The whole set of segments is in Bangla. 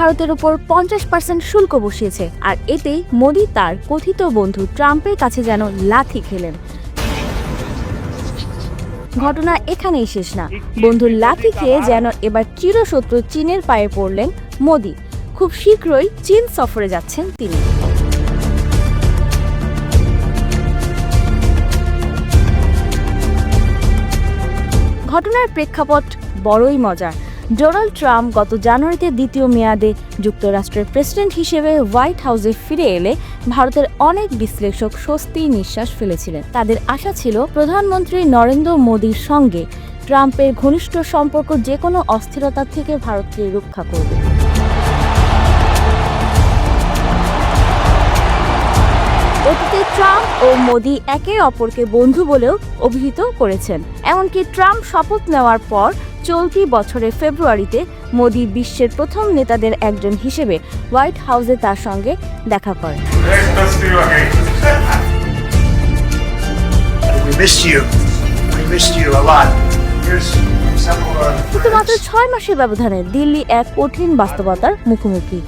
ভারতের উপর পঞ্চাশ পার্সেন্ট শুল্ক বসিয়েছে। আর এতেই মোদি তার কথিত বন্ধু ট্রাম্পের কাছে যেন লাথি খেলেন। ঘটনা এখানেই শেষ না। বন্ধুর লাথি খেয়ে যেন এবার চিরশত্রু চীনের পায়ে পড়লেন মোদি। খুব শীঘ্রই চীন সফরে যাচ্ছেন তিনি। ঘটনার প্রেক্ষাপট বড়ই মজার। ডোনাল্ড ট্রাম্প গত জানুয়ারিতে দ্বিতীয় মেয়াদে যুক্তরাষ্ট্রের প্রেসিডেন্ট হিসেবে হোয়াইট হাউসে ফিরে এলে ভারতের অনেক বিশ্লেষক স্বস্তি নিঃশ্বাস ফেলেছিলেন। তাদের আশা ছিল প্রধানমন্ত্রী নরেন্দ্র মোদীর সঙ্গে ট্রাম্পের ঘনিষ্ঠ সম্পর্ক যে কোনো অস্থিরতা থেকে ভারতকে রক্ষা করবে। অতীতে ট্রাম্প ও মোদি একে অপরকে বন্ধু বলেও অভিহিত করেছেন। এমনকি ট্রাম্প শপথ নেওয়ার পর চলতি বছরের ফেব্রুয়ারিতে মোদি বিশ্বের প্রথম নেতাদের একজন হিসেবে হোয়াইট হাউসে তার সঙ্গে দেখা করেন। কিন্তু মাত্র ছয় মাসের ব্যবধানে দিল্লি এক কঠিন বাস্তবতার মুখোমুখি।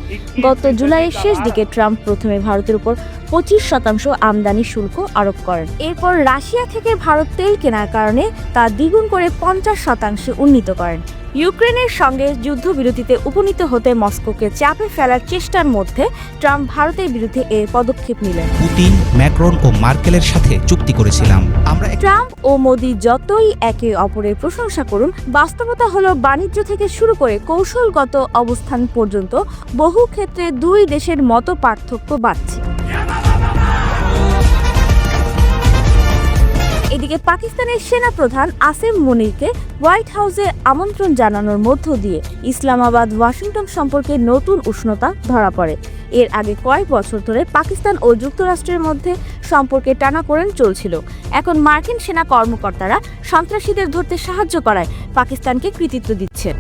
গত জুলাইয়ের শেষ দিকে ট্রাম্প প্রথমে ভারতের উপর পঁচিশ শতাংশ আমদানি শুল্ক আরোপ করেন। এরপর রাশিয়া থেকে ভারত তেল কেনার কারণে তা দ্বিগুণ করে পঞ্চাশ শতাংশে উন্নীত করেন। ইউক্রেনের সঙ্গে যুদ্ধবিরতিতে উপনীত হতে মস্কোকে চাপে ফেলার চেষ্টার মধ্যে ট্রাম্প ভারতের বিরুদ্ধে এ পদক্ষেপ নিলেন। পুতিন ম্যাক্রন ও মার্কেলের সাথে চুক্তি করেছিলাম। আমরা ট্রাম্প ও মোদি যতই একে অপরের প্রশংসা করুন বাস্তবতা হলো বাণিজ্য থেকে শুরু করে কৌশলগত অবস্থান পর্যন্ত বহু ক্ষেত্রে দুই দেশের মতো পার্থক্য বাড়ছে। এদিকে পাকিস্তানের সেনাপ্রধান আসিম মুনিরকে হোয়াইট হাউসে আমন্ত্রণ জানানোর মধ্য দিয়ে ইসলামাবাদ, ওয়াশিংটন সম্পর্কে নতুন উষ্ণতা ধরা পড়ে। এর আগে কয়েক বছর ধরে পাকিস্তান ও যুক্তরাষ্ট্রের মধ্যে সম্পর্কে টানা টানাপোড়েন চলছিল। এখন মার্কিন সেনা কর্মকর্তারা সন্ত্রাসীদের ধরতে সাহায্য করায় পাকিস্তানকে কৃতিত্ব দিচ্ছেন।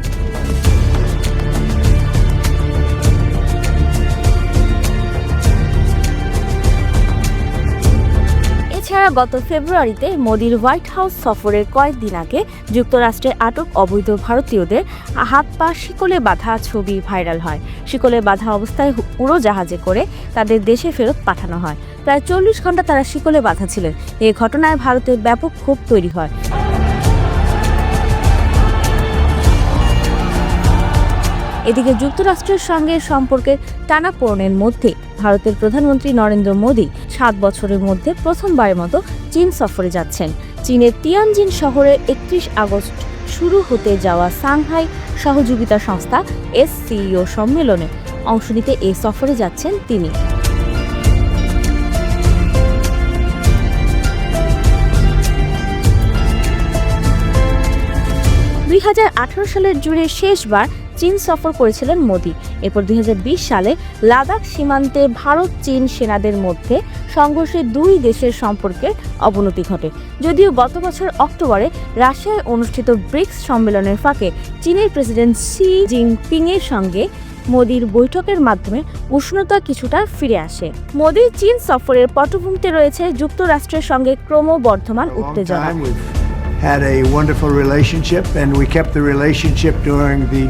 এছাড়া গত ফেব্রুয়ারিতে মোদির হোয়াইট হাউস সফরের কয়েকদিন আগে যুক্তরাষ্ট্রে আটক অবৈধ ভারতীয়দের হাত পা শিকলে বাঁধা ছবি ভাইরাল হয়। শিকলে বাঁধা অবস্থায় উড়োজাহাজে করে তাদের দেশে ফেরত পাঠানো হয়। প্রায় চল্লিশ ঘণ্টা তারা শিকলে বাঁধা ছিলেন। এ ঘটনায় ভারতের ব্যাপক ক্ষোভ তৈরি হয়। এদিকে যুক্তরাষ্ট্রের সঙ্গে সম্পর্কের টানাপোড়েনের মধ্যে ভারতের প্রধানমন্ত্রী নরেন্দ্র মোদী সাত বছরের মধ্যে প্রথমবারের মতো চীন সফরে যাচ্ছেন। চীনের তিয়ানজিন শহরে একত্রিশ আগস্ট শুরু হতে যাওয়া সাংহাই সহযোগিতা সংস্থা এসসিইও সম্মেলনে অংশ নিতে এ সফরে যাচ্ছেন তিনি। দুই হাজার আঠারো সালের জুড়ে শেষবার চীন সফর করেছিলেন মোদি এরপর দু হাজার বিশ সালে লাদাখ সীমান্তে ভারত চীন সেনাদের মধ্যে সংঘর্ষে দুই দেশের সম্পর্কের অবনতি ঘটে যদিও গত বছর অক্টোবরে রাশিয়ায় অনুষ্ঠিত ব্রিক্স সম্মেলনের ফাঁকে চীনের প্রেসিডেন্ট শি জিনপিং এর সঙ্গে মোদির বৈঠকের মাধ্যমে উষ্ণতা কিছুটা ফিরে আসে মোদির চীন সফরের পটভূমিতে রয়েছে যুক্তরাষ্ট্রের সঙ্গে ক্রমবর্ধমান উত্তেজনা. Had a wonderful relationship, and we kept the relationship during the.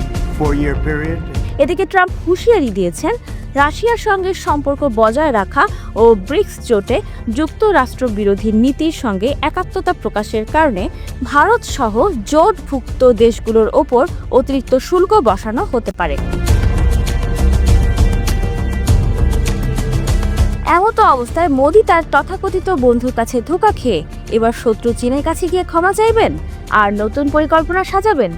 এদিকে ট্রাম্প হুঁশিয়ারি দিয়েছেন রাশিয়ার সঙ্গে সম্পর্ক বজায় রাখা ও ব্রিক্স জোটে যুক্তরাষ্ট্র বিরোধী নীতির সঙ্গে একাত্মতা প্রকাশের কারণে ভারত সহ জোটভুক্ত দেশগুলোর ওপর অতিরিক্ত শুল্ক বসানো হতে পারে। এমতো অবস্থায় মোদি তার তথাকথিত বন্ধুর কাছে ধোকা খেয়ে এবার শত্রু চীনের কাছে গিয়ে ক্ষমা চাইবেন? আর নতুন পরিকল্পনা সাজাবেন?